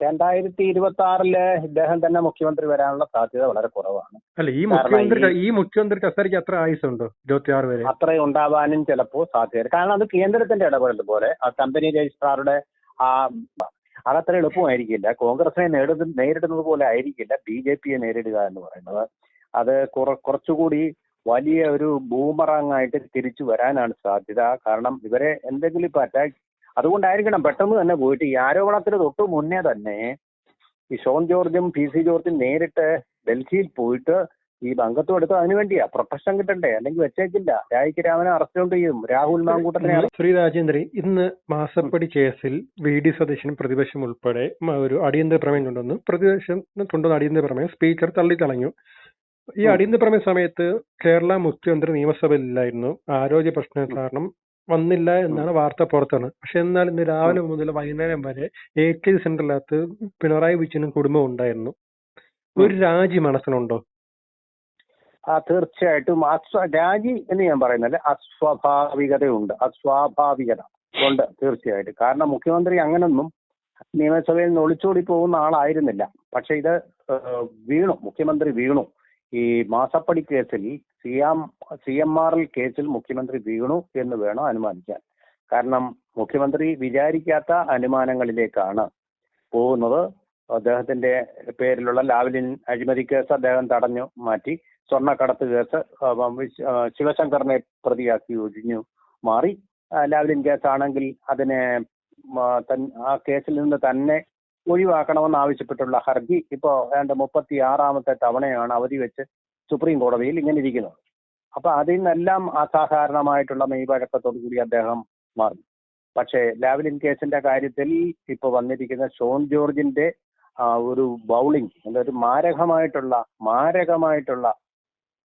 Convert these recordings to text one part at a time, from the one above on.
രണ്ടായിരത്തി ഇരുപത്തി ആറിൽ ഇദ്ദേഹം തന്നെ മുഖ്യമന്ത്രി വരാനുള്ള സാധ്യത വളരെ കുറവാണ്. അല്ല ഈ മുഖ്യമന്ത്രി ഈ മുഖ്യമന്ത്രി കസേരയ്ക്ക് അത്ര ആയുസുണ്ടോ ഇരുപത്തിയാറ് വരെ? അത്രയും ഉണ്ടാവാനും ചിലപ്പോൾ സാധ്യത കാരണം അത് കേന്ദ്രത്തിന്റെ ഇടപെടൽ പോലെ ആ കമ്പനി രജിസ്ട്രാറുടെ ആ അതത്ര എളുപ്പമായിരിക്കില്ല. കോൺഗ്രസിനെ നേരിട നേരിടുന്നത് പോലെ ആയിരിക്കില്ല ബി ജെ പിയെ നേരിടുക എന്ന് പറയുന്നത്. അത് കുറ കുറച്ചുകൂടി വലിയ ഒരു ബൂമറാങ് ആയിട്ട് തിരിച്ചു വരാനാണ് സാധ്യത. കാരണം ഇവരെ എന്തെങ്കിലും ഇപ്പൊ അറ്റാക്ക് അതുകൊണ്ടായിരിക്കണം പെട്ടെന്ന് തന്നെ പോയിട്ട് ഈ ആരോപണത്തിന് തൊട്ട് മുന്നേ തന്നെ ഈ ഷോൺ ജോർജും പി സി ജോർജും നേരിട്ട് ഡൽഹിയിൽ പോയിട്ട് ഈ അംഗത്വം എടുത്ത് അതിനു വേണ്ടിയാ പ്രൊട്ടക്ഷൻ കിട്ടണ്ടേ? അല്ലെങ്കിൽ വെച്ചേക്കില്ല. രാജിക്ക് രാമനെ അറസ്റ്റ് കൊണ്ട് ചെയ്യും രാഹുൽ arrest ശ്രീ രാജേന്ദ്രൻ ഇന്ന് മാസപ്പടി കേസിൽ വി ഡി സതീശനും പ്രതിപക്ഷം ഉൾപ്പെടെ ഒരു അടിയന്തര പ്രമേയം കൊണ്ടുവന്നു. പ്രതിപക്ഷം കൊണ്ടുവന്ന അടിയന്തര പ്രമേയം സ്പീക്കർ തള്ളിക്കളഞ്ഞു. ഈ. അടിയന്തര പ്രമേയ സമയത്ത് കേരള മുഖ്യമന്ത്രി നിയമസഭയിലില്ലായിരുന്നു ആരോഗ്യ പ്രശ്നം കാരണം വന്നില്ല എന്നാണ് വാർത്ത പുറത്താണ് പക്ഷെ എന്നാൽ ഇന്ന് രാവിലെ മുതൽ വൈകുന്നേരം വരെ എ കെ സെന്ററിനകത്ത് പിണറായി വിജയനും കുടുംബവും ഉണ്ടായിരുന്നു. ഒരു രാജി മനസ്സിലുണ്ടോ ആ തീർച്ചയായിട്ടും. അസ്വ രാജി എന്ന് ഞാൻ പറയുന്നില്ല അസ്വാഭാവികതയുണ്ട്. അസ്വാഭാവികത. ഉണ്ട് തീർച്ചയായിട്ടും. കാരണം മുഖ്യമന്ത്രി അങ്ങനൊന്നും നിയമസഭയിൽ നിന്ന് ഒളിച്ചോടി പോകുന്ന ആളായിരുന്നില്ല. പക്ഷെ ഇത് വീണു. മുഖ്യമന്ത്രി വീണു. ഈ മാസപ്പടി കേസിൽ C M C M R L കേസിൽ മുഖ്യമന്ത്രി വീണു എന്ന് വേണം അനുമാനിക്കാൻ. കാരണം മുഖ്യമന്ത്രി വിചാരിക്കാത്ത അനുമാനങ്ങളിലേക്കാണ് പോകുന്നത്. അദ്ദേഹത്തിന്റെ പേരിലുള്ള ലാവലിൻ അഴിമതി കേസ് അദ്ദേഹം തടഞ്ഞു മാറ്റി. സ്വർണക്കടത്ത് കേസ് ശിവശങ്കറിനെ പ്രതിയാക്കി ഒഴിഞ്ഞു മാറി. ലാവലിൻ കേസാണെങ്കിൽ അതിനെ ആ കേസിൽ നിന്ന് തന്നെ ഒഴിവാക്കണമെന്ന് ആവശ്യപ്പെട്ടുള്ള ഹർജി ഇപ്പോൾ ഏതാണ്ട് മുപ്പത്തി ആറാമത്തെ തവണയാണ് അവധി വെച്ച് സുപ്രീം കോടതിയിൽ ഇങ്ങനെ ഇരിക്കുന്നത്. അപ്പൊ അതിൽ നിന്നെല്ലാം അസാധാരണമായിട്ടുള്ള മെയ്വഴക്കത്തോടു കൂടി അദ്ദേഹം മാറി പക്ഷേ ലാവ്ലിൻ കേസിന്റെ കാര്യത്തിൽ ഇപ്പോൾ വന്നിരിക്കുന്ന ഷോൺ ജോർജിന്റെ ഒരു ബൗളിംഗ് ഒരു മാരകമായിട്ടുള്ള മാരകമായിട്ടുള്ള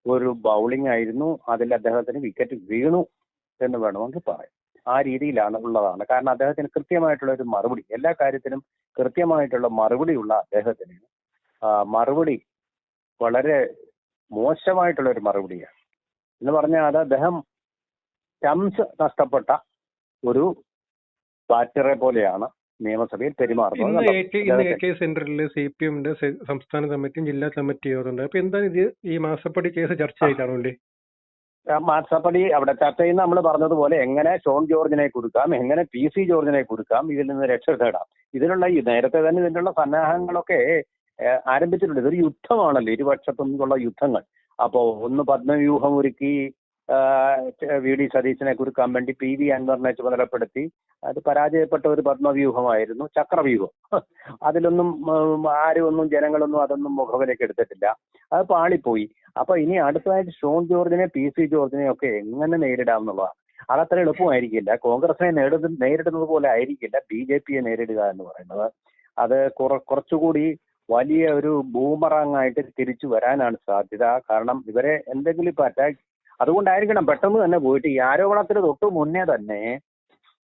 ഒരു ബൗളിംഗ് ആയിരുന്നു. അതിൽ അദ്ദേഹത്തിന് വിക്കറ്റ് വീണു എന്ന് വേണമെങ്കിൽ പറയാം. ആ രീതിയിലാണ് ഉള്ളതാണ്. കാരണം അദ്ദേഹത്തിന് കൃത്യമായിട്ടുള്ള ഒരു മറുപടി എല്ലാ കാര്യത്തിനും കൃത്യമായിട്ടുള്ള മറുപടിയുള്ള അദ്ദേഹത്തിന് ആ, മറുപടി വളരെ മോശമായിട്ടുള്ള ഒരു മറുപടിയാണ്. എന്ന് പറഞ്ഞാൽ അത് അദ്ദേഹം ടംസ് നഷ്ടപ്പെട്ട ഒരു ബാറ്ററെ പോലെയാണ് നിയമസഭയിൽ പെരുമാറുന്നത് സെന്ററിൽ സി പി എമ്മിന്റെ സംസ്ഥാന കമ്മിറ്റിയും ജില്ലാ കമ്മിറ്റി ഉണ്ട് അപ്പൊ എന്താണ് ഇത് ഈ മാസപ്പടി കേസ് ചർച്ച മാസപ്പടി അവിടെ ചർച്ച ചെയ്യുന്ന നമ്മൾ പറഞ്ഞതുപോലെ എങ്ങനെ ഷോൺ ജോർജിനെ കൊടുക്കാം എങ്ങനെ പി സി ജോർജിനെ കൊടുക്കാം ഇതിൽ നിന്ന് രക്ഷ തേടാം ഇതിനുള്ള ഈ നേരത്തെ തന്നെ ഇതിനുള്ള സന്നാഹങ്ങളൊക്കെ ആരംഭിച്ചിട്ടുണ്ട്. ഇതൊരു യുദ്ധമാണല്ലോ ഇരുപക്ഷത്തു നിന്നുള്ള യുദ്ധങ്ങൾ. അപ്പോ ഒന്ന് പത്മവ്യൂഹം ഒരുക്കി വി ഡി സതീശനെ കുറുക്കാൻ വേണ്ടി പി വി അൻവറിനെ ചുമതലപ്പെടുത്തി. അത് പരാജയപ്പെട്ട ഒരു പത്മവ്യൂഹമായിരുന്നു ചക്രവ്യൂഹം. അതിലൊന്നും ആരും ഒന്നും ജനങ്ങളൊന്നും അതൊന്നും മുഖവിലേക്ക് എടുത്തിട്ടില്ല. അത് പാളിപ്പോയി. അപ്പൊ ഇനി അടുത്തതായിട്ട് ഷോൺ ജോർജിനെ പി സി ജോർജിനെ ഒക്കെ എങ്ങനെ നേരിടാം എന്നുള്ളതാണ്. അതത്ര എളുപ്പമായിരിക്കില്ല. കോൺഗ്രസിനെ നേരിട നേരിടുന്നത് പോലെ ആയിരിക്കില്ല ബി ജെ പിയെ നേരിടുക എന്ന് പറയുന്നത്. അത് കുറ കുറച്ചുകൂടി വലിയ ഒരു ബൂമറാങ് ആയിട്ട് തിരിച്ചു വരാനാണ് സാധ്യത. കാരണം ഇവരെ എന്തെങ്കിലും ഇപ്പൊ അറ്റാക്ക് അതുകൊണ്ടായിരിക്കണം പെട്ടെന്ന് തന്നെ പോയിട്ട് ഈ ആരോപണത്തിന് തൊട്ട് മുന്നേ തന്നെ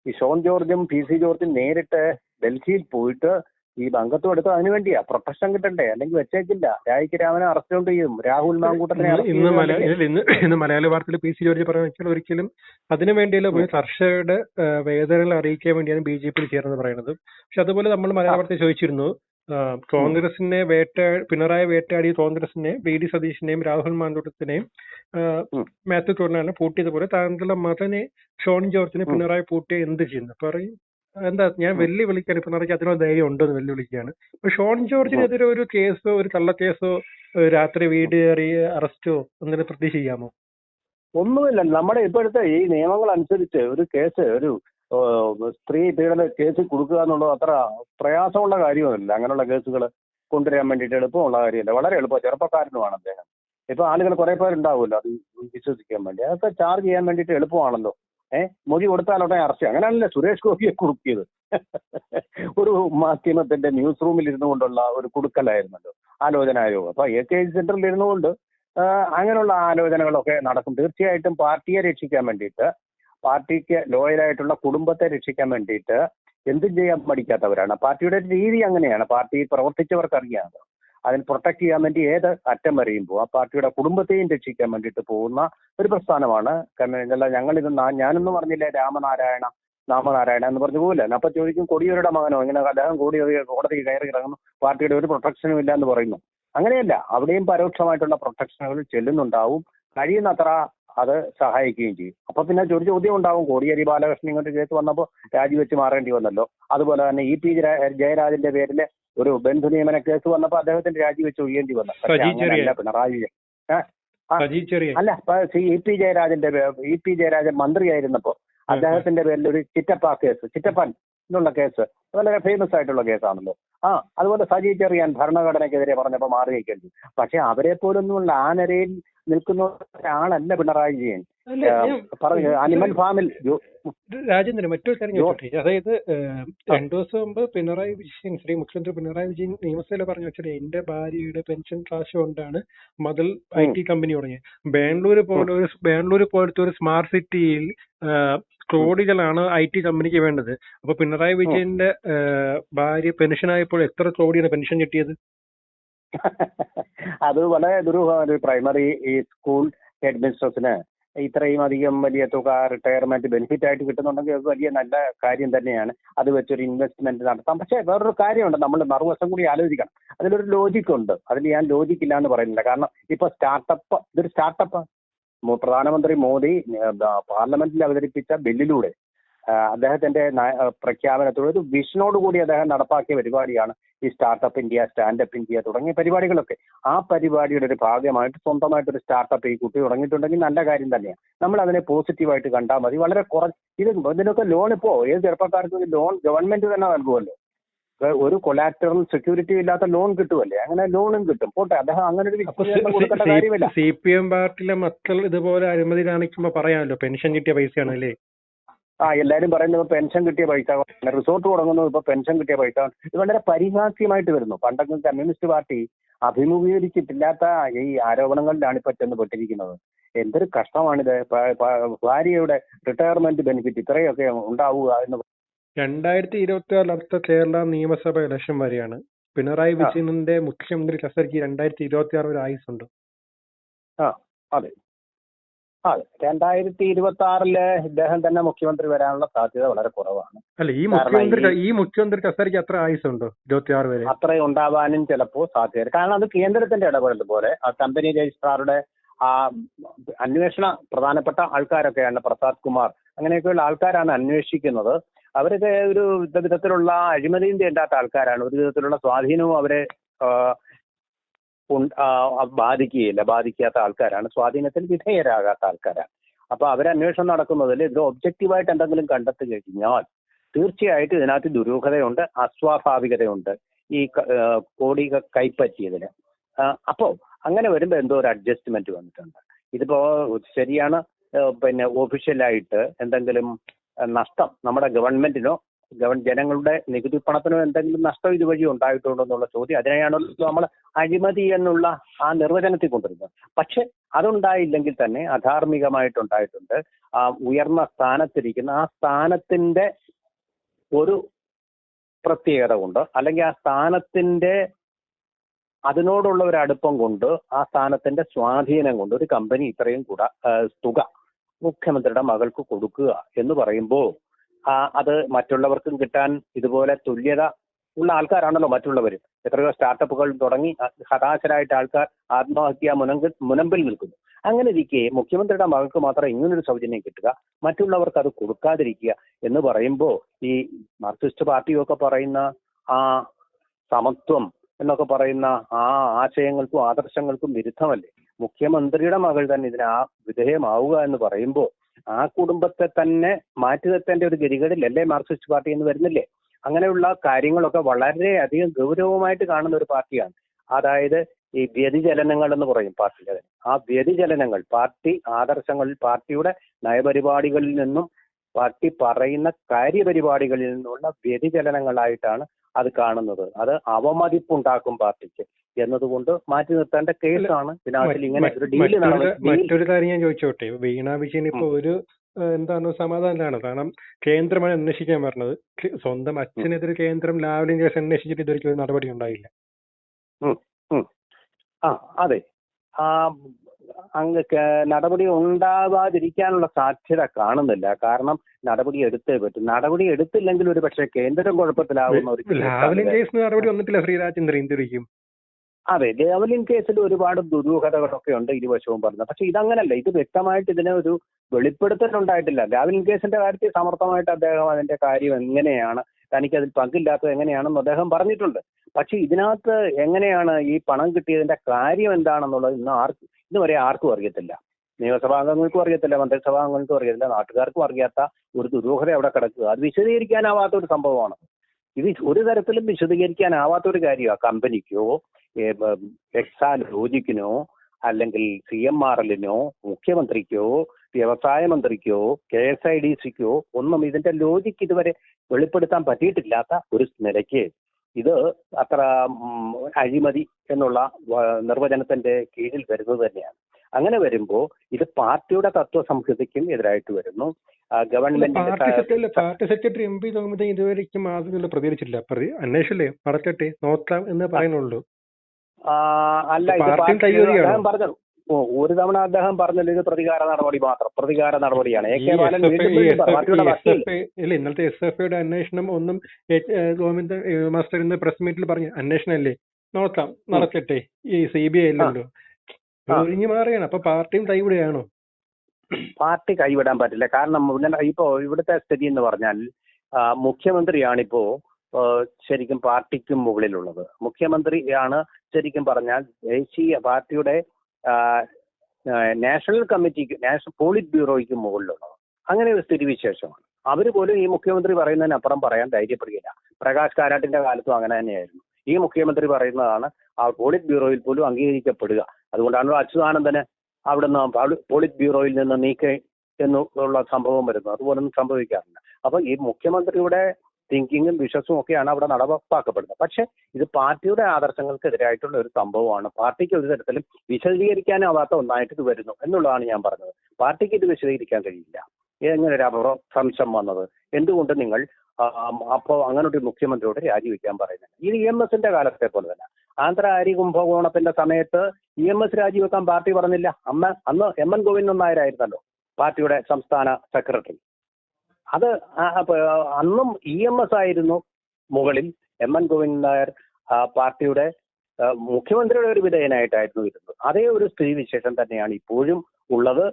ഈ ഷോൺ ജോർജും പി സി ജോർജും നേരിട്ട് ഡൽഹിയിൽ പോയിട്ട് ഈ അംഗത്വം എടുത്തത് അതിനു വേണ്ടിയാ. പ്രൊട്ടക്ഷൻ കിട്ടണ്ടേ? അല്ലെങ്കിൽ വെച്ചേക്കില്ല. രാജിക്ക് രാമനെ അറസ്റ്റ് ചെയ്യും. രാഹുൽ മാങ്കൂട്ടത്തിനെ ഇന്ന് മലയാള വാർത്തയിൽ പി സി ജോർജ് പറഞ്ഞ വെച്ചാൽ ഒരിക്കലും അതിനു വേണ്ടിയല്ല പോയി കർഷകരുടെ വേദനകൾ അറിയിക്കാൻ വേണ്ടിയാണ് ബി ജെ പിയിൽ ചേർന്ന് പറയുന്നത്. പക്ഷെ അതുപോലെ നമ്മൾ മലയാള വാർത്തയിൽ ചോദിച്ചിരുന്നു കോൺഗ്രസിനെ വേട്ട പിണറായി വേട്ടയാടിയ കോൺഗ്രസിനെ വി ഡി സതീഷിനെയും രാഹുൽ മാന്തോട്ടത്തിനെയും മാത്യു മാത്യു പൂട്ടിയത് പോലെ താങ്കളുടെ മകനെ ഷോൺ ജോർജിനെ പിണറായി പൂട്ടിയ എന്ത് ചെയ്യുന്നു? പറയും. എന്താ ഞാൻ വെല്ലു വിളിക്കാൻ ഇപ്പൊ പിണറായിക്ക് അതിനുള്ള ധൈര്യം ഉണ്ടോ എന്ന് വെല്ലുവിളിക്കുകയാണ് ഇപ്പൊ ഷോൺ ജോർജിനെതിരെ ഒരു കേസോ ഒരു കള്ളക്കേസോ രാത്രി വീട് കയറി അറസ്റ്റോ അങ്ങനെ പ്രതീക്ഷിക്കാമോ ഒന്നുമില്ല. നമ്മുടെ ഇപ്പോഴത്തെ ഈ നിയമങ്ങൾ അനുസരിച്ച് ഒരു കേസ് ഒരു സ്ത്രീ പീഡന കേസ് കൊടുക്കുക എന്നുള്ളത് അത്ര പ്രയാസമുള്ള കാര്യമൊന്നുമില്ല. അങ്ങനെയുള്ള കേസുകൾ കൊണ്ടുവരാൻ വേണ്ടിയിട്ട് എളുപ്പമുള്ള കാര്യമല്ല. വളരെ എളുപ്പം. ചെറുപ്പക്കാരനുമാണ് അദ്ദേഹം. ഇപ്പൊ ആളുകൾ കുറെ പേരുണ്ടാവുമല്ലോ. അത് വിശ്വസിക്കാൻ വേണ്ടി. അതൊക്കെ ചാർജ് ചെയ്യാൻ വേണ്ടിയിട്ട് എളുപ്പമാണല്ലോ. ഏഹ് മൊഴി കൊടുത്താൽ ഉടനെ അറസ്റ്റ് അങ്ങനെയാണല്ലോ സുരേഷ് ഗോപിയെ കുടുക്കിയത് ഒരു മാധ്യമത്തിന്റെ ന്യൂസ് റൂമിൽ ഇരുന്നു കൊണ്ടുള്ള ഒരു കുടുക്കലായിരുന്നല്ലോ ആലോചന ആയോഗം അപ്പൊ എ കെ സെന്ററിൽ ഇരുന്നു കൊണ്ട് അങ്ങനെയുള്ള ആലോചനകളൊക്കെ നടക്കും. തീർച്ചയായിട്ടും പാർട്ടിയെ രക്ഷിക്കാൻ വേണ്ടിയിട്ട് പാർട്ടിക്ക് ലോയലായിട്ടുള്ള കുടുംബത്തെ രക്ഷിക്കാൻ വേണ്ടിയിട്ട് എന്തും ചെയ്യാൻ പഠിക്കാത്തവരാണ് പാർട്ടിയുടെ രീതി അങ്ങനെയാണ്. പാർട്ടി പ്രവർത്തിച്ചവർക്കറിയാം. അതിന് പ്രൊട്ടക്ട് ചെയ്യാൻ വേണ്ടി ഏത് അറ്റം വരെയും പോകും ആ പാർട്ടിയുടെ കുടുംബത്തെയും രക്ഷിക്കാൻ വേണ്ടിയിട്ട് പോകുന്ന ഒരു പ്രസ്ഥാനമാണ്. കാരണം ഞങ്ങളിത് ഞാനൊന്നും പറഞ്ഞില്ലേ രാമനാരായണ നാമനാരായണ എന്ന് പറഞ്ഞു പോകില്ല അപ്പൊ ചോദിക്കും കൊടിയൂരുടെ മകനോ? ഇങ്ങനെ അദ്ദേഹം കൂടി കോടതി കയറി ഇറങ്ങുന്നു. പാർട്ടിയുടെ ഒരു പ്രൊട്ടക്ഷനും ഇല്ല എന്ന് പറയുന്നു. അങ്ങനെയല്ല അവിടെയും പരോക്ഷമായിട്ടുള്ള പ്രൊട്ടക്ഷനുകൾ ചെല്ലുന്നുണ്ടാവും. കഴിയുന്നത്ര അത് സഹായിക്കുകയും ചെയ്യും. അപ്പൊ പിന്നെ ഒരു ചോദ്യം ഉണ്ടാവും. കോടിയേരി ബാലകൃഷ്ണൻ ഇങ്ങോട്ട് കേസ് വന്നപ്പോൾ രാജിവെച്ച് മാറേണ്ടി വന്നല്ലോ. അതുപോലെ തന്നെ ഇ പി ജയരാജന്റെ പേരിൽ ഒരു ബന്ധു നിയമന കേസ് വന്നപ്പോൾ അദ്ദേഹത്തിന് രാജിവെച്ച് ഒഴിയേണ്ടി വന്നു. പക്ഷേ അങ്ങനെയല്ല. പിണറായി വിജയൻ. അല്ല ഇ പി ജയരാജന്റെ ഇ പി ജയരാജൻ മന്ത്രിയായിരുന്നപ്പോ അദ്ദേഹത്തിന്റെ പേരിൽ ഒരു ചിറ്റപ്പ കേസ് ചിറ്റപ്പൻ എന്നുള്ള കേസ് വളരെ ഫേമസ് ആയിട്ടുള്ള കേസാണല്ലോ. ആ അതുപോലെ സജി ചെറിയാൻ ഭരണഘടനയ്ക്കെതിരെ പറഞ്ഞപ്പോ മാറിയേക്കരുത് പക്ഷെ അവരെ പോലൊന്നുമുള്ള ആ നിരയിൽ നിൽക്കുന്ന ഒരാളല്ല പിണറായി വിജയൻ. പറഞ്ഞു അനിമൽ ഫാമിൽ രാജേന്ദ്രൻ മറ്റൊരു കാര്യം അതായത് രണ്ടു ദിവസം മുമ്പ് പിണറായി വിജയൻ ശ്രീ മുഖ്യമന്ത്രി പിണറായി വിജയൻ നിയമസഭയിൽ പറഞ്ഞു വെച്ചാൽ എന്റെ ഭാര്യയുടെ പെൻഷൻ കാശ് കൊണ്ടാണ് മതിൽ ഐ ടി കമ്പനി തുടങ്ങിയത്. ബാംഗ്ലൂർ പോലെ ഒരു ബാംഗ്ലൂർ പോലത്തെ ഒരു സ്മാർട്ട് സിറ്റിയിൽ കോടികളാണ് ഐ ടി കമ്പനിക്ക് വേണ്ടത്. അപ്പൊ പിണറായി വിജയന്റെ ഭാര്യ പെൻഷൻ ആയപ്പോൾ എത്ര കോടിയാണ് പെൻഷൻ കിട്ടിയത്? അത് വളരെ ദുരൂഹമാണ് പ്രൈമറി ഈ സ്കൂൾ ഹെഡ് മിസ്ട്രസിന് ഇത്രയും അധികം വലിയ തുക റിട്ടയർമെന്റ് ബെനിഫിറ്റ് ആയിട്ട് കിട്ടുന്നുണ്ടെങ്കിൽ അത് വലിയ നല്ല കാര്യം തന്നെയാണ്. അത് വെച്ചൊരു ഇൻവെസ്റ്റ്മെന്റ് നടത്താം. പക്ഷേ വേറൊരു കാര്യമുണ്ട്. നമ്മൾ മറുവശം കൂടി ആലോചിക്കണം. അതിലൊരു ലോജിക് ഉണ്ട്. അതിൽ ഞാൻ ലോജിക് ഇല്ല എന്ന് പറയുന്നില്ല. കാരണം ഇപ്പൊ സ്റ്റാർട്ടപ്പ് ഇതൊരു സ്റ്റാർട്ടപ്പ് പ്രധാനമന്ത്രി മോദി പാർലമെന്റിൽ അവതരിപ്പിച്ച ബില്ലിലൂടെ അദ്ദേഹത്തിന്റെ പ്രഖ്യാപനത്തോട് ഒരു വിഷനോട് കൂടി അദ്ദേഹം നടപ്പാക്കിയ പരിപാടിയാണ് ഈ സ്റ്റാർട്ടപ്പ് ഇന്ത്യ സ്റ്റാൻഡപ്പ് ഇന്ത്യ തുടങ്ങിയ പരിപാടികളൊക്കെ. ആ പരിപാടിയുടെ ഒരു ഭാഗമായിട്ട് സ്വന്തമായിട്ട് ഒരു സ്റ്റാർട്ടപ്പ് ഈ കുട്ടി തുടങ്ങിയിട്ടുണ്ടെങ്കിൽ നല്ല കാര്യം തന്നെയാണ്. നമ്മൾ അതിനെ പോസിറ്റീവായിട്ട് കണ്ടാൽ മതി. വളരെ കുറച്ച് ഇത് ഇതിനൊക്കെ ലോൺ ഇപ്പോ ഏത് ചെറുപ്പക്കാർക്ക് ലോൺ ഗവൺമെന്റ് തന്നെ നൽകുമല്ലോ. ഒരു കൊലാറ്ററൽ സെക്യൂരിറ്റി ഇല്ലാത്ത ലോൺ കിട്ടുമല്ലേ? അങ്ങനെ ലോണും കിട്ടും. പോട്ടെ അദ്ദേഹം അങ്ങനെ ഒരു കൊടുക്കേണ്ട കാര്യമില്ല സി പി എം പാർട്ടിയിലെ മക്കൾ ഇതുപോലെ അഴിമതി കാണിക്കുമ്പോ പറയാമല്ലോ. പെൻഷൻ കിട്ടിയ പൈസയാണ് അല്ലേ? ആ എല്ലാരും പറയുന്നത് പെൻഷൻ കിട്ടിയ പൈസ റിസോർട്ട് തുടങ്ങുന്നത് ഇപ്പൊ പെൻഷൻ കിട്ടിയ പൈസ ഇത് വളരെ പരിഹാസ്യമായിട്ട് വരുന്നു. പണ്ടൊക്കെ കമ്മ്യൂണിസ്റ്റ് പാർട്ടി അഭിമുഖീകരിച്ചിട്ടില്ലാത്ത ഈ ആരോപണങ്ങളിലാണ് ഇപ്പൊ ചെന്ന് പെട്ടിരിക്കുന്നത്. എന്തൊരു കഷ്ടമാണിത് ഭാര്യയുടെ റിട്ടയർമെന്റ് ബെനിഫിറ്റ് ഇത്രയൊക്കെ ഉണ്ടാവുക എന്ന് രണ്ടായിരത്തി ഇരുപത്തി ആറിൽ അടുത്ത കേരള നിയമസഭ ഇലക്ഷൻ വരെയാണ്. പിണറായി വിജയനന്റെ വിജയന്റെ മുഖ്യമന്ത്രി കസേരയ്ക്ക് രണ്ടായിരത്തി ഇരുപത്തി ആറ് ഒരു ആയുസ് ഉണ്ട് ആ അതെ. അതെ രണ്ടായിരത്തി ഇരുപത്തി ആറിൽ ഇദ്ദേഹം തന്നെ മുഖ്യമന്ത്രി വരാനുള്ള സാധ്യത വളരെ കുറവാണ്. അല്ല ഈ മുഖ്യമന്ത്രി ഈ- മുഖ്യമന്ത്രി കസേരയ്ക്ക് അത്ര ആയുസുണ്ടോ ഇരുപത്തി ആറ് വരെ. അത്രയും ഉണ്ടാവാനും ചിലപ്പോ സാധ്യത കാരണം അത് കേന്ദ്രത്തിന്റെ ഇടപെടൽ പോലെ ആ കമ്പനി രജിസ്ട്രാറുടെ ആ അന്വേഷണ പ്രധാനപ്പെട്ട ആൾക്കാരൊക്കെയാണ് പ്രസാദ് കുമാർ. അങ്ങനെയൊക്കെയുള്ള ആൾക്കാരാണ് അന്വേഷിക്കുന്നത്. അവരൊക്കെ ഒരു വിധത്തിലുള്ള അഴിമതിയും ചെയ്യേണ്ടാത്ത ആൾക്കാരാണ്. ഒരു വിധത്തിലുള്ള സ്വാധീനവും അവരെ ബാധിക്കുകയില്ല. ബാധിക്കാത്ത ആൾക്കാരാണ്. സ്വാധീനത്തിൽ വിധേയരാകാത്ത ആൾക്കാരാണ്. അപ്പൊ അവരന്വേഷണം നടക്കുന്നതിൽ ഇത് ഒബ്ജക്റ്റീവായിട്ട് എന്തെങ്കിലും കണ്ടെത്തി കഴിഞ്ഞാൽ തീർച്ചയായിട്ടും ഇതിനകത്ത് ദുരൂഹതയുണ്ട് അസ്വാഭാവികതയുണ്ട് ഈ കോടി കൈപ്പറ്റിയതിന്. ആ, അപ്പോ അങ്ങനെ വരുമ്പോൾ എന്തോ ഒരു അഡ്ജസ്റ്റ്മെന്റ് വന്നിട്ടുണ്ട്. ഇതിപ്പോ ശരിയാണ് പിന്നെ ഒഫീഷ്യലായിട്ട് എന്തെങ്കിലും നഷ്ടം നമ്മുടെ ഗവൺമെന്റിനോ ഗവൺ ജനങ്ങളുടെ നികുതി പണത്തിനോ എന്തെങ്കിലും നഷ്ടം ഇതുവഴി ഉണ്ടായിട്ടുണ്ടോ എന്നുള്ള ചോദ്യം. അതിനെയാണ് നമ്മൾ അഴിമതി എന്നുള്ള ആ നിർവചനത്തിൽ കൊണ്ടുവരുന്നത്. പക്ഷെ അതുണ്ടായില്ലെങ്കിൽ തന്നെ അധാർമികമായിട്ടുണ്ടായിട്ടുണ്ട്. ആ ഉയർന്ന സ്ഥാനത്തിരിക്കുന്ന ആ സ്ഥാനത്തിന്റെ ഒരു പ്രത്യേകത കൊണ്ട് അല്ലെങ്കിൽ ആ സ്ഥാനത്തിന്റെ അതിനോടുള്ള ഒരു അടുപ്പം കൊണ്ട് ആ സ്ഥാനത്തിന്റെ സ്വാധീനം കൊണ്ട് ഒരു കമ്പനി ഇത്രയും കൂട തുക മുഖ്യമന്ത്രിയുടെ മകൾക്ക് കൊടുക്കുക എന്ന് പറയുമ്പോൾ അത് മറ്റുള്ളവർക്കും കിട്ടാൻ ഇതുപോലെ തുല്യത ഉള്ള ആൾക്കാരാണല്ലോ മറ്റുള്ളവർ എത്രയോ സ്റ്റാർട്ടപ്പുകൾ തുടങ്ങി ഹതാശരായിട്ട് ആൾക്കാർ ആത്മഹത്യ മുനങ്ക് മുനമ്പിൽ നിൽക്കുന്നു. അങ്ങനെ ഇരിക്കെ മുഖ്യമന്ത്രിയുടെ മകൾക്ക് മാത്രം ഇങ്ങനൊരു സൗജന്യം കിട്ടുക മറ്റുള്ളവർക്ക് അത് കൊടുക്കാതിരിക്കുക എന്ന് പറയുമ്പോൾ ഈ മാർക്സിസ്റ്റ് പാർട്ടിയൊക്കെ പറയുന്ന ആ സമത്വം എന്നൊക്കെ പറയുന്ന ആ ആശയങ്ങൾക്കും ആദർശങ്ങൾക്കും വിരുദ്ധമല്ലേ? മുഖ്യമന്ത്രിയുടെ മകൾ തന്നെ ഇതിന് ആ വിധേയമാവുക എന്ന് പറയുമ്പോൾ ആ കുടുംബത്തെ തന്നെ മാറ്റി നിർത്തേണ്ട ഒരു ഗതികേടിലല്ലേ മാർക്സിസ്റ്റ് പാർട്ടി എന്ന് വരുന്നില്ലേ? അങ്ങനെയുള്ള കാര്യങ്ങളൊക്കെ വളരെ വളരെയധികം ഗൗരവമായിട്ട് കാണുന്ന ഒരു പാർട്ടിയാണ്. അതായത് ഈ വ്യതിചലനങ്ങൾ എന്ന് പറയും പാർട്ടിയുടെ ആ വ്യതിചലനങ്ങൾ പാർട്ടി ആദർശങ്ങളിൽ പാർട്ടിയുടെ നയപരിപാടികളിൽ നിന്നും പാർട്ടി പറയുന്ന കാര്യപരിപാടികളിൽ നിന്നുള്ള വ്യതിചലനങ്ങളായിട്ടാണ് അത് കാണുന്നത്. അത് അവമതിപ്പുണ്ടാക്കും പാർട്ടിക്ക്. എന്നതുകൊണ്ട് മാറ്റി നിർത്തേണ്ട കേസാണ് ഇങ്ങനെ ഒരു ഡീൽ മറ്റൊരു കാര്യം ഞാൻ ചോദിച്ചോട്ടെ? വീണ വിജയൻ ഇപ്പൊ ഒരു എന്താണോ സമാധാനമാണ് കാരണം കേന്ദ്രമാണ് അന്വേഷിക്കാൻ പറഞ്ഞത്. സ്വന്തം അച്ഛനെതിരെ കേന്ദ്രം ലാവലിൻ കേസ് അന്വേഷിച്ചിട്ട് ഇതുവരെയ്ക്കും ഒരു നടപടി ഉണ്ടായില്ല. ആ അതെ. ആ അങ്ങ് നടപടി ഉണ്ടാവാതിരിക്കാനുള്ള സാധ്യത കാണുന്നില്ല. കാരണം നടപടി എടുത്തേ പറ്റും. നടപടി എടുത്തില്ലെങ്കിൽ ഒരു പക്ഷേ കേന്ദ്രം കുഴപ്പത്തിലാവുന്ന ഒരു നടപടി വന്നിട്ടില്ല ശ്രീരാജേന്ദ്രൻ എന്തിരിക്കും അതെ ലേവലിൻ കേസിൽ ഒരുപാട് ദുരൂഹതകളൊക്കെ ഉണ്ട് ഇരുവശവും പറഞ്ഞത് പക്ഷെ ഇതങ്ങനല്ല ഇത് വ്യക്തമായിട്ട് ഇതിനെ ഒരു വെളിപ്പെടുത്തലുണ്ടായിട്ടില്ല. ലാവലിൻ കേസിന്റെ കാര്യത്തിൽ സമർത്ഥമായിട്ട് അദ്ദേഹം അതിന്റെ കാര്യം എങ്ങനെയാണ് തനിക്ക് അതിൽ പങ്കില്ലാത്തത് എങ്ങനെയാണെന്ന് അദ്ദേഹം പറഞ്ഞിട്ടുണ്ട്. പക്ഷെ ഇതിനകത്ത് എങ്ങനെയാണ് ഈ പണം കിട്ടിയതിന്റെ കാര്യം എന്താണെന്നുള്ളത് ഇന്ന് ആർക്ക് ഇന്ന് വരെ ആർക്കും അറിയത്തില്ല. നിയമസഭാംഗങ്ങൾക്കും അറിയത്തില്ല മന്ത്രിസഭാംഗങ്ങൾക്കും അറിയത്തില്ല നാട്ടുകാർക്കും അറിയാത്ത ഒരു ദുരൂഹത അവിടെ കിടക്കുക. അത് വിശദീകരിക്കാനാവാത്ത ഒരു സംഭവമാണ്. ഇത് ഒരു തരത്തിലും വിശദീകരിക്കാനാവാത്ത ഒരു കാര്യമാണ്. കമ്പനിക്കോ എക്സാ ലോജിക്കിനോ അല്ലെങ്കിൽ സി എം ആർ എല്ലിനോ മുഖ്യമന്ത്രിക്കോ വ്യവസായ മന്ത്രിക്കോ കെ എസ് ഐ ഡി സിക്കോ ഒന്നും ഇതിന്റെ ലോജിക്ക് ഇതുവരെ വെളിപ്പെടുത്താൻ പറ്റിയിട്ടില്ലാത്ത ഒരു നിലയ്ക്ക്. ഇത് അത്ര അഴിമതി എന്നുള്ള നിർവചനത്തിന്റെ കീഴിൽ വരുന്നത് തന്നെയാണ്. അങ്ങനെ വരുമ്പോൾ ഇത് പാർട്ടിയുടെ തത്വ സംഹിതയ്ക്കും എതിരായിട്ട് വരുന്നു. Government party secretary M P Thomas ഇതുവരെയ്ക്കും ആദ്യം പ്രതികരിച്ചില്ല പ്രതി അന്വേഷിച്ചില്ലേ? നടക്കട്ടെ നോക്കാം എന്ന് പറയുന്നുള്ളൂ. അല്ല ഇത് പാർട്ടിയും പാർട്ടി കൈയൊഴിയാണോ? അദ്ദേഹം പറഞ്ഞു ഓ, ഒരു തവണ അദ്ദേഹം പറഞ്ഞല്ലോ ഇത് പ്രതികാര നടപടി മാത്രം പ്രതികാര നടപടിയാണ്. എ കെ ബാലൻ ഇല്ല ഇന്നലത്തെ എസ് എഫ് ഐയുടെ അന്വേഷണം ഒന്നും ഗവൺമെന്റ് മാസ്റ്റർ ഇന്ന് പ്രസ് മീറ്റിൽ പറഞ്ഞു. അന്വേഷണമല്ലേ? നോക്കാം നടക്കട്ടെ. ഈ സി ബി ഐ അല്ലല്ലോ. ഒഴിഞ്ഞു മാറിയാണ് അപ്പൊ പാർട്ടിയും കൈവിടുകയാണോ? പാർട്ടി കൈവിടാൻ പറ്റില്ല. കാരണം ഇപ്പൊ ഇവിടുത്തെ സ്ഥിതി എന്ന് പറഞ്ഞാൽ മുഖ്യമന്ത്രിയാണിപ്പോ ശരിക്കും പാർട്ടിക്കും മുകളിലുള്ളത്. മുഖ്യമന്ത്രിയാണ് ശരിക്കും പറഞ്ഞാൽ ദേശീയ പാർട്ടിയുടെ നാഷണൽ കമ്മിറ്റിക്ക് നാഷണൽ പോളിറ്റ് ബ്യൂറോയ്ക്ക് മുകളിലുള്ളത്. അങ്ങനെ ഒരു സ്ഥിതിവിശേഷമാണ്. അവർ പോലും ഈ മുഖ്യമന്ത്രി പറയുന്നതിനപ്പുറം പറയാൻ ധൈര്യപ്പെടുകയില്ല. പ്രകാശ് കാരാട്ടിന്റെ കാലത്തും അങ്ങനെ തന്നെയായിരുന്നു. ഈ മുഖ്യമന്ത്രി പറയുന്നതാണ് ആ പോളിറ്റ് ബ്യൂറോയിൽ പോലും അംഗീകരിക്കപ്പെടുക. അതുകൊണ്ടാണ് അച്യുതാനന്ദന് അവിടുന്ന് പോളിറ്റ് ബ്യൂറോയിൽ നിന്ന് നീക്കി എന്നുള്ള സംഭവം വരുന്നത്. അതുപോലൊന്നും സംഭവിക്കാറില്ല. അപ്പൊ ഈ മുഖ്യമന്ത്രിയുടെ തിങ്കിങ്ങും വിശ്വസും ഒക്കെയാണ് അവിടെ നടപ്പാക്കപ്പെടുന്നത്. പക്ഷെ ഇത് പാർട്ടിയുടെ ആദർശങ്ങൾക്കെതിരായിട്ടുള്ള ഒരു സംഭവമാണ്. പാർട്ടിക്ക് ഒരു തരത്തിലും വിശദീകരിക്കാനാവാത്ത ഒന്നായിട്ട് ഇത് വരുന്നു എന്നുള്ളതാണ് ഞാൻ പറഞ്ഞത്. പാർട്ടിക്ക് ഇത് വിശദീകരിക്കാൻ കഴിയില്ല. എങ്ങനെ ഒരു അപഭ്രംശം വന്നത്? എന്തുകൊണ്ട് നിങ്ങൾ അപ്പോൾ അങ്ങനെ ഒരു മുഖ്യമന്ത്രിയോട് രാജിവെക്കാൻ പറയുന്നത്? ഇത് ഇ എം എസിന്റെ കാലത്തെ പോലെ തന്നെ. ആന്ധ്ര അരി കുംഭകോണത്തിന്റെ സമയത്ത് ഇ എം എസ് രാജിവെക്കാൻ പാർട്ടി പറഞ്ഞില്ല. അമ്മ അന്ന് എം എൻ ഗോവിന്ദൻ നായരായിരുന്നല്ലോ പാർട്ടിയുടെ സംസ്ഥാന സെക്രട്ടറി. അത് അന്നും ഇ എം എസ് ആയിരുന്നു മുകളിൽ. എം എൻ ഗോവിന്ദൻ നായർ പാർട്ടിയുടെ മുഖ്യമന്ത്രിയുടെ ഒരു വിധേയനായിട്ടായിരുന്നു ഇരുന്നത്. അതേ ഒരു സ്ഥിതിവിശേഷം തന്നെയാണ് ഇപ്പോഴും ഉള്ളത്.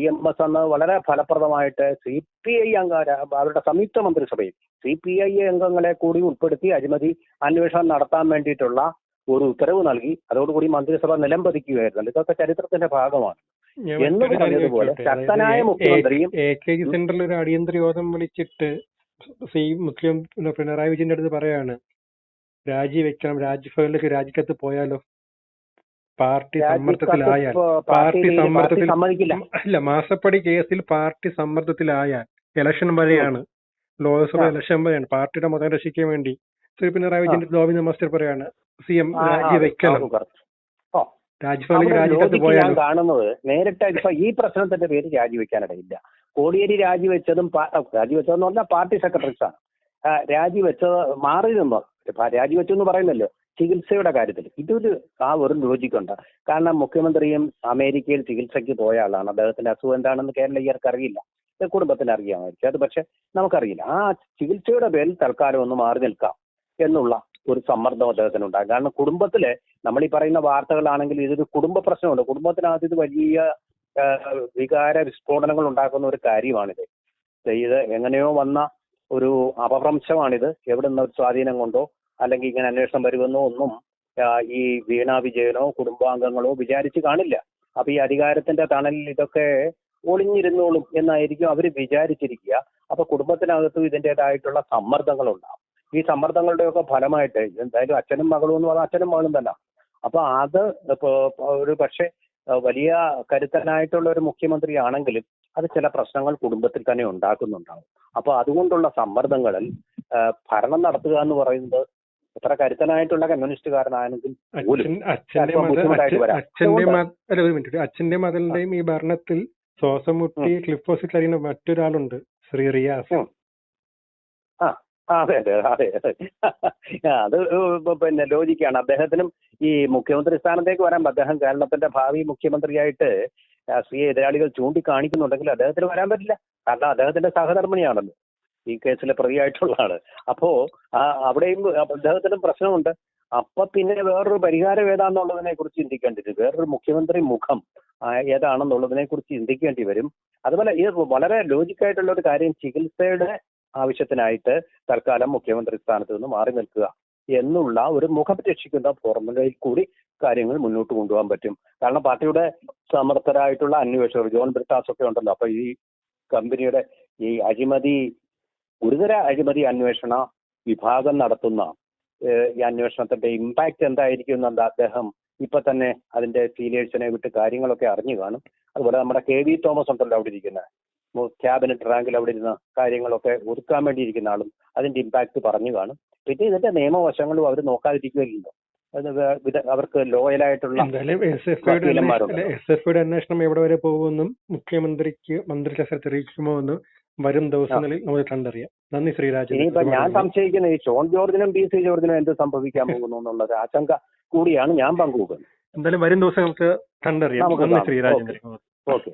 ഇ എം എസ് അന്ന് വളരെ ഫലപ്രദമായിട്ട് സി പി ഐ അംഗ അവരുടെ സംയുക്ത മന്ത്രിസഭയിൽ സി പി ഐ അംഗങ്ങളെ കൂടി ഉൾപ്പെടുത്തി അഴിമതി അന്വേഷണം നടത്താൻ വേണ്ടിയിട്ടുള്ള ഒരു ഉത്തരവ് നൽകി. അതോടുകൂടി മന്ത്രിസഭ നിലംപതിക്കുകയായിരുന്നു ഇതൊക്കെ ചരിത്രത്തിന്റെ ഭാഗമാണ്. എന്ന് പറഞ്ഞതുപോലെ ശക്തനായ എ- മുഖ്യമന്ത്രിയും എ കെ ജി സെന്ററിൽ ഒരു അടിയന്തര യോഗം വിളിച്ചിട്ട് സി മുസ്ലിം പിണറായി വിജയന്റെ അടുത്ത് പറയാണ് രാജിവെക്കണം രാജ്ഭവനിലേക്ക് രാജിക്കത്ത് പോയാലോ? പാർട്ടി സമ്മർദ്ദത്തിലായാൽ. പാർട്ടി സമ്മർദ്ദത്തിൽ അല്ല മാസപ്പടി കേസിൽ പാർട്ടി സമ്മർദ്ദത്തിലായാൽ ഇലക്ഷൻ വരെയാണ്. ലോക്സഭ. ഇലക്ഷൻ വരെയാണ്. പാർട്ടിയുടെ മതം രക്ഷിക്കാൻ വേണ്ടി. ശ്രീ പിണറായി വിജയന്റെ ഗോവിന്ദ മാസ്റ്റർ പറയാണ് സി എം രാജി വെക്കണം രാജിവെക്കണം. ഞാൻ കാണുന്നത് നേരിട്ട് ഇപ്പൊ ഈ പ്രശ്നത്തിന്റെ പേര് രാജിവെക്കാനിടയില്ല. കോടിയേരി രാജിവെച്ചതും രാജിവെച്ചതെന്ന് പറഞ്ഞാൽ പാർട്ടി സെക്രട്ടറീസ് ആണ് ആ, രാജിവെച്ചത് മാറി നിന്നോ രാജിവെച്ചു എന്ന് പറയുന്നല്ലോ ചികിത്സയുടെ കാര്യത്തിൽ. ഇതൊരു ആ ഒരു ലോജിക്കുണ്ട്. കാരണം മുഖ്യമന്ത്രിയും അമേരിക്കയിൽ ചികിത്സയ്ക്ക് പോയ ആളാണ്. അദ്ദേഹത്തിന്റെ അസുഖം എന്താണെന്ന് കേരളീയർക്ക് അറിയില്ല. കുടുംബത്തിന് അറിയാമായിരിക്കും. അത് പക്ഷെ നമുക്കറിയില്ല. ആ ചികിത്സയുടെ പേരിൽ തൽക്കാലം ഒന്ന് മാറി നിൽക്കാം എന്നുള്ള ഒരു സമ്മർദ്ദം അദ്ദേഹത്തിന് ഉണ്ടാകും കാരണം കുടുംബത്തിലെ നമ്മൾ ഈ പറയുന്ന വാർത്തകളാണെങ്കിൽ ഇതൊരു കുടുംബ പ്രശ്നമുണ്ട്. കുടുംബത്തിനകത്ത് ഇത് വലിയ വികാര വിസ്ഫോടനങ്ങൾ ഉണ്ടാക്കുന്ന ഒരു കാര്യമാണിത്. ഇത് എങ്ങനെയോ വന്ന ഒരു അപഭ്രംശമാണിത്. എവിടെ നിന്ന് ഒരു സ്വാധീനം കൊണ്ടോ അല്ലെങ്കിൽ ഇങ്ങനെ അന്വേഷണം വരുമെന്നോ ഒന്നും ഈ വീണ വിജയനോ കുടുംബാംഗങ്ങളോ വിചാരിച്ച് കാണില്ല. അപ്പൊ ഈ അധികാരത്തിന്റെ തണലിൽ ഇതൊക്കെ ഒളിഞ്ഞിരുന്നോളും എന്നായിരിക്കും അവർ വിചാരിച്ചിരിക്കുക. അപ്പൊ കുടുംബത്തിനകത്തും ഇതിന്റെതായിട്ടുള്ള സമ്മർദ്ദങ്ങൾ ഉണ്ടാവും ഈ സമ്മർദ്ദങ്ങളുടെയൊക്കെ ഫലമായിട്ട് എന്തായാലും അച്ഛനും മകളും എന്ന് പറഞ്ഞാൽ അച്ഛനും മകളും തന്നെ. അപ്പൊ അത് ഒരു പക്ഷേ വലിയ കരുത്തനായിട്ടുള്ള ഒരു മുഖ്യമന്ത്രി ആണെങ്കിലും അത് ചില പ്രശ്നങ്ങൾ കുടുംബത്തിൽ തന്നെ ഉണ്ടാക്കുന്നുണ്ടാവും. അപ്പൊ അതുകൊണ്ടുള്ള സമ്മർദ്ദങ്ങളിൽ ഭരണം നടത്തുക എന്ന് പറയുന്നത് എത്ര കരുത്തനായിട്ടുള്ള കമ്മ്യൂണിസ്റ്റുകാരനാണെങ്കിൽ അച്ഛൻ അച്ഛന്റെ മകളുടെയും ഈ ഭരണത്തിൽ ശ്വാസം മുട്ടി ക്ലിഫോസിൽ കഴിയുന്ന മറ്റൊരാളുണ്ട് ശ്രീ റിയാസ്. അതെ അതെ അതെ. അതെ പിന്നെ ലോജിക്കാണ്. അദ്ദേഹത്തിനും ഈ മുഖ്യമന്ത്രി സ്ഥാനത്തേക്ക് വരാൻ അദ്ദേഹം കേരളത്തിന്റെ ഭാവി മുഖ്യമന്ത്രിയായിട്ട് രാഷ്ട്രീയ എതിരാളികൾ ചൂണ്ടിക്കാണിക്കുന്നുണ്ടെങ്കിൽ അദ്ദേഹത്തിന് വരാൻ പറ്റില്ല. കാരണം അദ്ദേഹത്തിന്റെ സഹധർമ്മിണിയാണെന്ന് ഈ കേസിലെ പ്രതിയായിട്ടുള്ള ആൾ അപ്പോ ആ, അവിടെയും അദ്ദേഹത്തിനും പ്രശ്നമുണ്ട്. അപ്പൊ പിന്നെ വേറൊരു പരിഹാരം ഏതാന്നുള്ളതിനെ കുറിച്ച് ചിന്തിക്കേണ്ടി വരും. വേറൊരു മുഖ്യമന്ത്രി മുഖം ഏതാണെന്നുള്ളതിനെ കുറിച്ച് ചിന്തിക്കേണ്ടി വരും. അതുപോലെ ഇത് വളരെ ലോജിക്കായിട്ടുള്ള ഒരു കാര്യം ചികിത്സയുടെ ആവശ്യത്തിനായിട്ട് തൽക്കാലം മുഖ്യമന്ത്രി സ്ഥാനത്ത് നിന്ന് മാറി നിൽക്കുക എന്നുള്ള ഒരു മുഖം രക്ഷിക്കുന്ന ഫോർമുലയിൽ കൂടി കാര്യങ്ങൾ മുന്നോട്ട് കൊണ്ടുപോകാൻ പറ്റും. കാരണം പാർട്ടിയുടെ സമർത്ഥരായിട്ടുള്ള അന്വേഷകർ ജോൺ ബ്രിട്ടാസ് ഒക്കെ ഉണ്ടല്ലോ. അപ്പൊ ഈ കമ്പനിയുടെ ഈ അഴിമതി ഗുരുതര അഴിമതി അന്വേഷണ വിഭാഗം നടത്തുന്ന ഈ അന്വേഷണത്തിന്റെ ഇമ്പാക്ട് എന്തായിരിക്കും എന്നത് അദ്ദേഹം ഇപ്പൊ തന്നെ അതിന്റെ സീനിയേഴ്സിനെ വിട്ട് കാര്യങ്ങളൊക്കെ അറിഞ്ഞു കാണും. അതുപോലെ നമ്മുടെ കെ വി തോമസ് ഉണ്ടല്ലോ അവിടെ ഇരിക്കുന്ന. ക്യാബിനറ്റ് റാങ്കിൽ അവിടെ ഇരുന്ന കാര്യങ്ങളൊക്കെ ഒതുക്കാൻ വേണ്ടിയിരിക്കുന്ന ആളും അതിന്റെ ഇമ്പാക്ട് പറഞ്ഞു കാണും. പിന്നെ ഇതിന്റെ നിയമവശങ്ങളും അവർ നോക്കാതിരിക്കുകയില്ലല്ലോ. അവർക്ക് ലോയലായിട്ടുള്ള എസ് എഫ് അന്വേഷണം എവിടെ വരെ പോകുമെന്നും മുഖ്യമന്ത്രിക്ക് മന്ത്രിസഭ അറിയിക്കുമോ എന്നും വരും ദിവസങ്ങളിൽ നമുക്ക് കണ്ടറിയാം. നന്ദി ശ്രീരാജൻ. ഇനിയിപ്പോ ഞാൻ സംശയിക്കുന്നത് ഈ ഷോൺ ജോർജിനും പി സി ജോർജിനും എന്ത് സംഭവിക്കാൻ പോകുന്നു എന്നുള്ള ഒരു ആശങ്ക കൂടിയാണ് ഞാൻ പങ്കുവെക്കുന്നത്. എന്തായാലും വരും ദിവസങ്ങൾക്ക് കണ്ടറിയാം. നമുക്ക് നന്ദി കാണാം. ശ്രീരാജേന്ദ്രൻ ഓക്കെ.